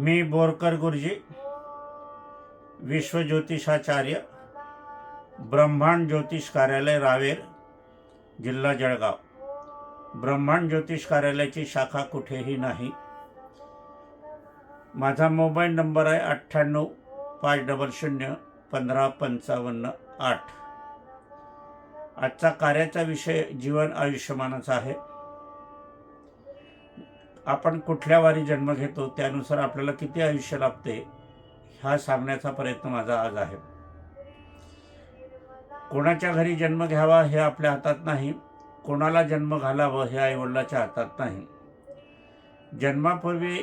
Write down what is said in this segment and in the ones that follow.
मी बोरकर गुरुजी विश्वज्योतिषाचार्य ब्रह्मांड ज्योतिष कार्यालय रावेर जिल्हा जळगाव. ब्रह्मांड ज्योतिष कार्यालयाची शाखा कुठेही नाही. माझा मोबाईल नंबर आहे अठ्ठ्याण्णव पाच डबल शून्य पंधरा पंचावन्न आठ. आजचा कार्याचा विषय जीवन आयुष्यमानाचा आहे. आपण कुठल्या वारी जन्म घेतो त्यानुसार आपल्याला किती आयुष्य लाभते हा सांगण्याचा प्रयत्न माझा आज आहे. कोणाच्या घरी जन्म घ्यावा हे आपल्या हातात नाही कोणाला जन्म घालावं हे आईवडिलाच्या हातात नाही. जन्मापूर्वी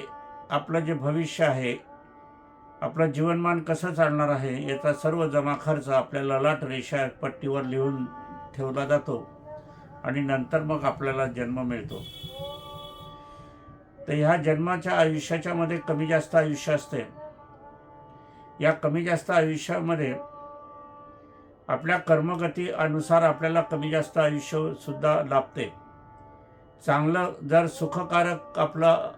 आपलं जे भविष्य आहे आपलं जीवनमान कसं चालणार आहे याचा सर्व जमा खर्च आपल्या ललाट रेषा पट्टीवर लिहून ठेवला जातो आणि नंतर मग आपल्याला जन्म मिळतो. तर ह्या जन्माच्या आयुष्याच्या मध्ये कमी जास्त आयुष्य असते या कमी जास्त आयुष्यामध्ये आपल्या कर्मगती अनुसार आपल्याला कमी जास्त आयुष्य सुद्धा लाभते चांगलं जर सुखकारक आपलं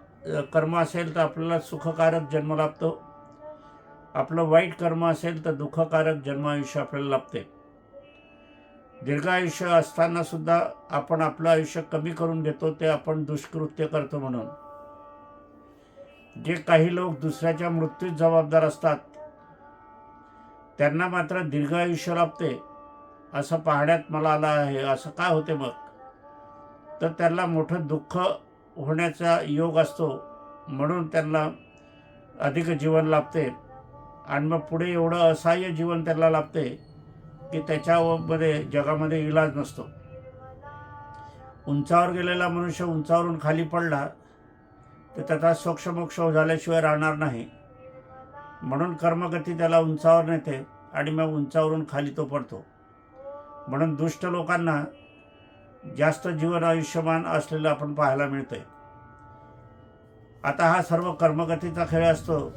कर्म असेल तर आपल्याला सुखकारक जन्म लाभतो. आपलं वाईट कर्म असेल तर दुःखकारक जन्म आयुष्य आपल्याला लाभते दीर्घ आयुष्य असताना सुद्धा आपण आपलं आयुष्य कमी करून घेतो ते आपण दुष्कृत्य करतो म्हणून. जे काही लोक दुसऱ्याच्या मृत्यूत जबाबदार असतात त्यांना मात्र दीर्घ आयुष्य लाभते असं पाहण्यात मला आलं आहे. असं काय होते मग? तर त्यांना मोठं दुःख होण्याचा योग असतो म्हणून त्यांना अधिक जीवन लाभते. आणि मग पुढे एवढं असहाय्य जीवन त्यांना लाभते की त्याच्यामध्ये जगामध्ये इलाज नसतो. उंचावर गेलेला मनुष्य उंचावरून खाली पडला तर त्याचा सोक्षमोक्ष झाल्याशिवाय राहणार नाही. म्हणून कर्मगती त्याला उंचावर नेते आणि मग उंचावरून खाली तो पडतो. म्हणून दुष्ट लोकांना जास्त जीवन आयुष्यमान असलेलं आपण पाहायला मिळतंय. आता हा सर्व कर्मगतीचा खेळ असतो.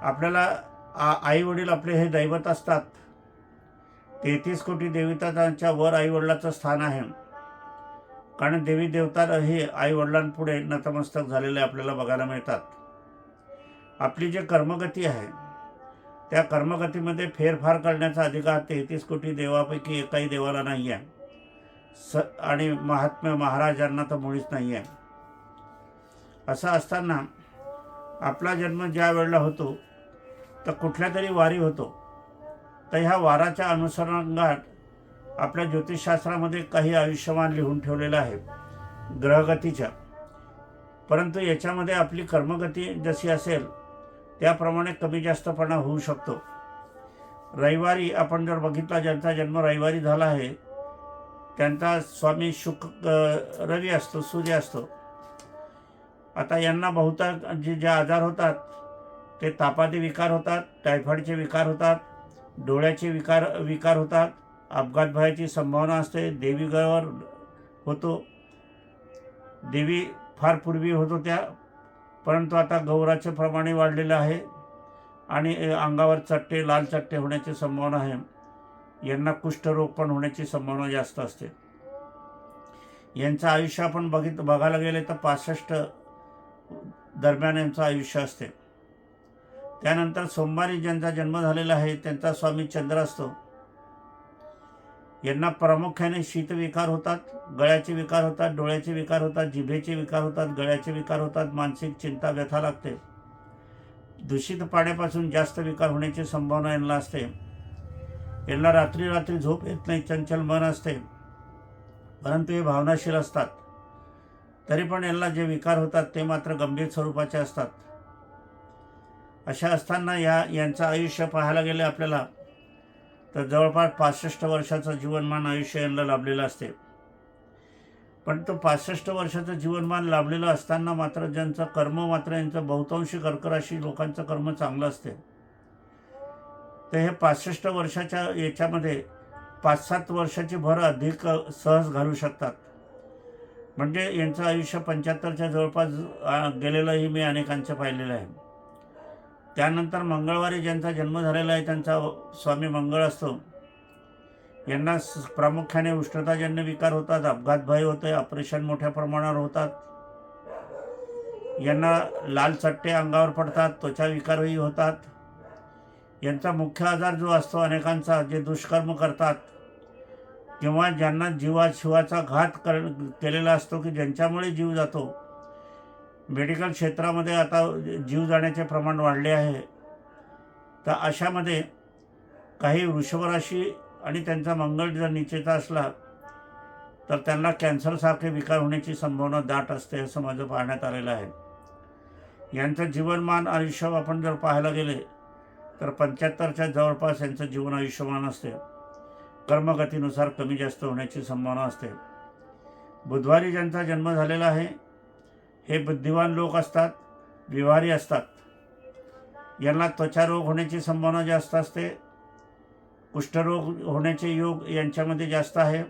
आपल्याला आई वडील आपले हे दैवत असतात. तेहतीस कोटी देवतांच्या वर आई वडिलाचं स्थान आहे. कारण देवी देवता हे आई वडिलांपुढे नतमस्तक झालेले आपल्याला बघायला मिळतात. आपली जे कर्मगती आहे त्या कर्मगतीमध्ये फेरफार करण्याचा अधिकार तेहतीस कोटी देवापैकी एकाही देवाला नाही आहे. स आणि महात्म्य महाराजांना तर मुळीच नाही आहे. असं असताना आपला जन्म ज्या वेळेला होतो तर कुठल्या तरी वारी होतो तर ह्या वाराच्या अनुसरणात आपल्या ज्योतिषशास्त्रामध्ये काही आयुष्यमान लिहून ठेवलेलं आहे. ग्रहगतीच्या. परंतु याच्यामध्ये आपली कर्मगती जशी असेल त्याप्रमाणे कमी जास्तपणा होऊ शकतो. रविवारी आपण जर बघितला ज्यांचा जन्म रविवारी झाला आहे त्यांचा स्वामी शुक रवी असतो सूर्य असतो. आता यांना बहुतांश जे जे आजार होतात ते तापाचे विकार होतात टायफॉईडचे विकार होतात डोळ्याचे विकार विकार होतात अपघात व्हायची संभावना असते. देवीगवर होतो. देवी फार पूर्वी होत होत्या परंतु आता गौराचे प्रमाणे वाढलेलं आहे आणि अंगावर चट्टे लाल चट्टे होण्याची संभावना आहे. यांना कुष्ठरोग पण होण्याची संभावना जास्त असते. यांचं आयुष्य आपण बघित बघायला गेले तर पासष्ट दरम्यान यांचं आयुष्य असते. त्यानंतर सोमवारी ज्यांचा जन्म झालेला आहे त्यांचा स्वामी चंद्र असतो. यांना प्रामुख्याने शीतविकार होतात गळ्याचे विकार होतात डोळ्याचे विकार होतात जिभेचे विकार होतात गळ्याचे विकार होतात मानसिक चिंता व्यथा लागते. दूषित पाण्यापासून जास्त विकार होण्याची संभावना यांना असते. यांना रात्री रात्री झोप येत नाही चंचल मन असते. परंतु हे भावनाशील असतात. तरी पण यांना जे विकार होतात ते मात्र गंभीर स्वरूपाचे असतात. अशा असताना या यांचं आयुष्य पाहायला गेले आपल्याला तर जवळपास पासष्ट वर्षाचं जीवनमान आयुष्य यांना लाभलेलं असते. पण तो पासष्ट वर्षाचं जीवनमान लाभलेलं असताना मात्र ज्यांचं कर्म मात्र यांचं बहुतांशी कर्कराशी लोकांचं कर्म चांगलं असते. तर हे पासष्ट वर्षाच्या याच्यामध्ये पाच सात वर्षाची भर अधिक सहज घालू शकतात. म्हणजे यांचं आयुष्य पंच्याहत्तरच्या जवळपास गेलेलंही मी अनेकांचं पाहिलेलं आहे. त्यानंतर मंगळवारी ज्यांचा जन्म झालेला आहे त्यांचा स्वामी मंगळ असतो. यांना स- प्रामुख्याने उष्णताजन्य विकार होतात अपघात भय होते ऑपरेशन मोठ्या प्रमाणावर होतात. यांना लाल चट्टे अंगावर पडतात त्वचा विकारही होतात. यांचा मुख्य आजार जो असतो अनेकांचा जे दुष्कर्म करतात. किंवा ज्यांना जीवा शिवाचा घात कर केलेला असतो की ज्यांच्यामुळे जीव जातो. मेडिकल क्षेत्रामध्ये आता जीव जाण्याचे प्रमाण वाढले आहे. तर अशामध्ये काही वृषभराशी आणि त्यांचा मंगळ जर निचेचा असला तर त्यांना कॅन्सरसारखे विकार होण्याची संभावना दाट असते असं माझं पाहण्यात आलेलं आहे. यांचं जीवनमान आयुष्य आपण जर पाहायला गेले तर पंच्याहत्तरच्या जवळपास यांचं जीवन आयुष्यमान असते. कर्मगतीनुसार कमी जास्त होण्याची संभावना असते. बुधवारी ज्यांचा जन्म झालेला आहे हे बुद्धिवान लोक असतात व्यवहारी असतात. यांना त्वचारोग होण्याची संभावना जास्त असते कुष्ठरोग होण्याचे योग यांच्यामध्ये जास्त आहे.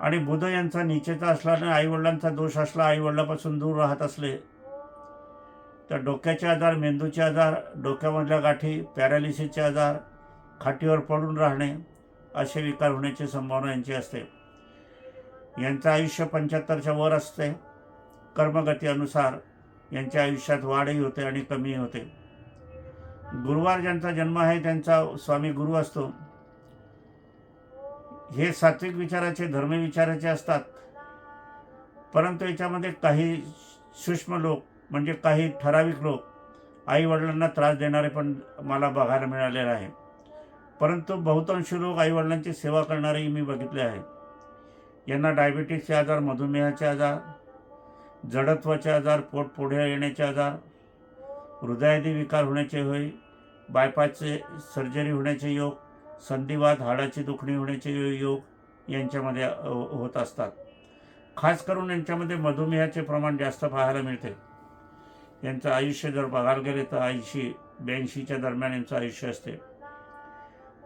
आणि बुध यांचा निचेचा असल्याने आईवडिलांचा दोष असला आईवडिलापासून दूर राहत असले तर डोक्याचे आजार मेंदूचे आजार डोक्यामधल्या गाठी पॅरालिसिसचे आजार खाटीवर पडून राहणे असे विकार होण्याची संभावना यांची असते. यांचं आयुष्य पंच्याहत्तरच्या वर असते. कर्मगतीनुसार यांच्या आयुष्यात वाढही होते आणि कमीही होते. गुरुवार ज्यांचा जन्म आहे त्यांचा स्वामी गुरु असतो. हे सात्विक विचाराचे धर्मी विचाराचे असतात. परंतु याच्यामध्ये काही सूक्ष्म लोक म्हणजे काही ठराविक लोक आईवडिलांना त्रास देणारे पण मला बघायला मिळालेले आहे. परंतु बहुतांश लोक आईवडिलांची सेवा करणारेही मी बघितले आहे. यांना डायबिटीसचे आजार मधुमेहाचे आजार जडत्वाचे आजार पोट पुढे येण्याचे आजार हृदयादी विकार होण्याचे होय बायपासचे सर्जरी होण्याचे योग संधिवात हाडाची दुखणी होण्याचे योग यांच्यामध्ये होत असतात. खास करून यांच्यामध्ये मधुमेहाचे प्रमाण जास्त पाहायला मिळते. यांचं आयुष्य जर बघायला गेले तर ऐंशी ब्याऐंशीच्या दरम्यान यांचं आयुष्य असते.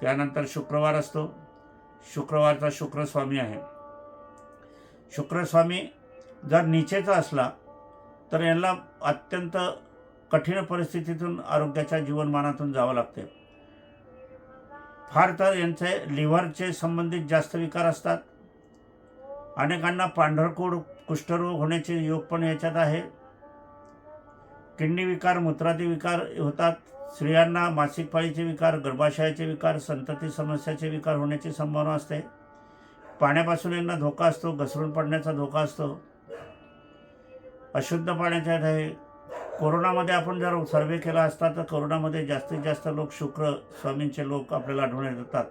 त्यानंतर शुक्रवार असतो. शुक्रवारचा शुक्रस्वामी आहे. शुक्रस्वामी जर निचेचा असला तर यांना अत्यंत कठीण परिस्थितीतून आरोग्याच्या जीवनमानातून जावं लागते. फार तर यांचे लिव्हरचे संबंधित जास्त विकार असतात. अनेकांना पांढरकोड कुष्ठरोग होण्याचे योग पण याच्यात आहे. किडनी विकार मूत्रादी विकार होतात. स्त्रियांना मासिक पाळीचे विकार गर्भाशयाचे विकार संतती समस्याचे विकार होण्याची संभावना असते. पाण्यापासून यांना धोका असतो घसरून पडण्याचा धोका असतो. अशुद्ध पाण्याच्या आहे कोरोनामध्ये आपण जर सर्वे केला असता तर कोरोनामध्ये जास्तीत जास्त लोक शुक्र स्वामींचे लोक आपल्याला आढळून येतात.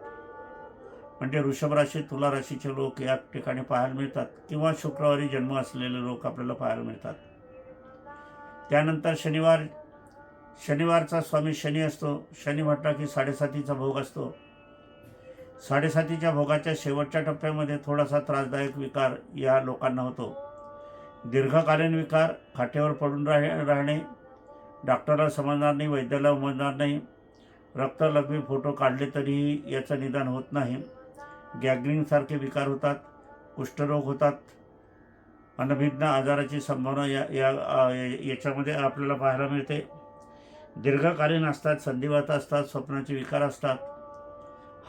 म्हणजे वृषभ राशी तुला राशीचे लोक या ठिकाणी पाहायला मिळतात. किंवा शुक्रवारी जन्म असलेले लोक आपल्याला पाहायला मिळतात. त्यानंतर शनिवार शनिवारचा स्वामी शनी असतो. शनी म्हटला की साडेसातीचा भोग असतो. साडेसातीच्या भोगाच्या शेवटच्या टप्प्यामध्ये थोडासा त्रासदायक विकार या लोकांना होतो. दीर्घकालीन विकार खाटेवर पडून राह राहणे. डॉक्टरला समजणार नाही वैद्याला समजणार नाही. रक्तलघवी फोटो काढले तरीही याचं निदान होत नाही. गॅगरिंगसारखे विकार होतात कुष्ठरोग होतात. अनभिज्ञ आजाराची संभावना या या याच्यामध्ये आपल्याला पाहायला मिळते. दीर्घकालीन असतात संधिवात असतात स्वप्नाचे विकार असतात.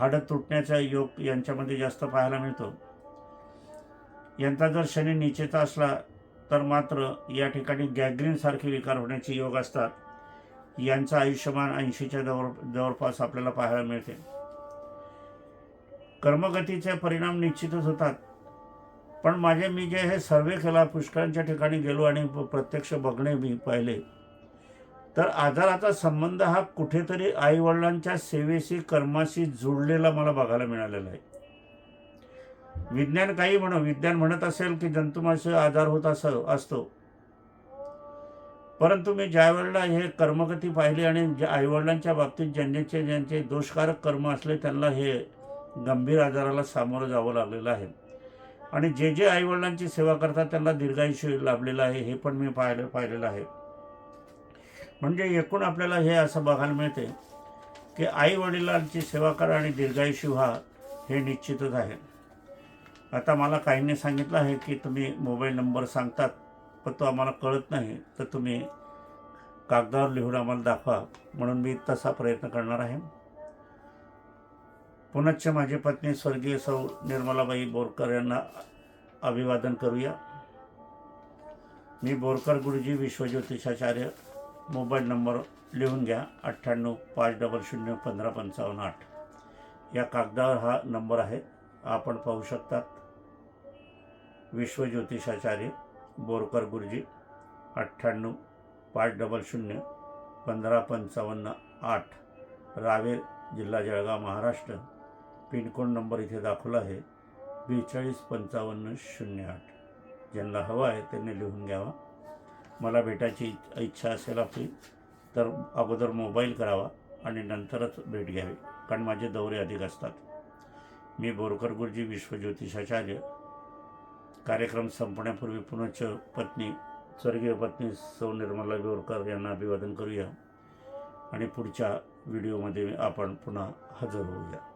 हाडं तुटण्याचा योग यांच्यामध्ये जास्त पाहायला मिळतो. यांचा जर शनी निचेचा असला तर मात्र या ठिकाणी गॅग्रीनसारखे विकार होण्याचे योग असतात. यांचं आयुष्यमान ऐंशीच्या जवळ जवळपास आपल्याला पाहायला मिळते. कर्मगतीचे परिणाम निश्चितच होतात. पण माझे मी जे हे सर्वे केला पुष्कळांच्या ठिकाणी गेलो आणि प्रत्यक्ष बघणे मी पाहिले. तर आजाराचा संबंध हा कुठेतरी आईवडिलांच्या सेवेशी कर्माशी जुळलेला मला बघायला मिळालेला आहे. विज्ञान काही म्हण विज्ञान म्हणत असेल की जंतुमाशी आजार होत असं असतो. परंतु मी ज्या वेळेला हे कर्मगती पाहिली आणि ज्या आईवडिलांच्या बाबतीत ज्यांचे ज्यांचे दोषकारक कर्म असले त्यांना हे गंभीर आजाराला सामोरं जावं लागलेलं आहे. आणि जे जे आईवडिलांची सेवा करतात त्यांना दीर्घायुष्य लाभलेलं आहे हे पण मी पाहिलं पाहिलेलं आहे. म्हणजे एकूण आपल्याला हे असं बघायला मिळते की आईवडिलांची सेवा करा आणि दीर्घायुष्य व्हा हे निश्चितच आहे. आता मला काहींनी सांगितलं आहे की तुम्ही मोबाईल नंबर सांगतात पण तो आम्हाला कळत नाही. तर तुम्ही कागदावर लिहून आम्हाला दाखवा. म्हणून मी तसा प्रयत्न करणार आहे. पुनश्च माझी पत्नी स्वर्गीय सौ निर्मलाबाई बोरकर यांना अभिवादन करूया. मी बोरकर गुरुजी विश्वज्योतिषाचार्य मोबाईल नंबर लिहून घ्या अठ्ठ्याण्णव पाच डबल शून्य पंधरा पंचावन्न आठ. या कागदावर हा नंबर आहे. आपण पाहू शकतात. विश्वज्योतिषाचार्य बोरकर गुरुजी अठ्ठ्याण्णव पाच डबल शून्य पंधरा पंचावन्न आठ रावेर जिल्हा जळगाव महाराष्ट्र. पिनकोड नंबर इथे दाखवला आहे बेचाळीस पंचावन्न शून्य आठ. ज्यांना हवं आहे त्यांनी लिहून घ्यावा. मला भेटायची इच्छा असेल आपली तर अगोदर मोबाईल करावा आणि नंतरच भेट घ्यावी कारण माझे दौरे अधिक असतात. मी बोरकर गुरुजी विश्वज्योतिषाचार्य कार्यक्रम संपण्यापूर्वी पुनश्च पत्नी स्वर्गीय पत्नी सौ निर्मला बोरकर यांना अभिवादन करूया. आणि पुढच्या व्हिडिओमध्ये आपण पुन्हा हजर होऊया.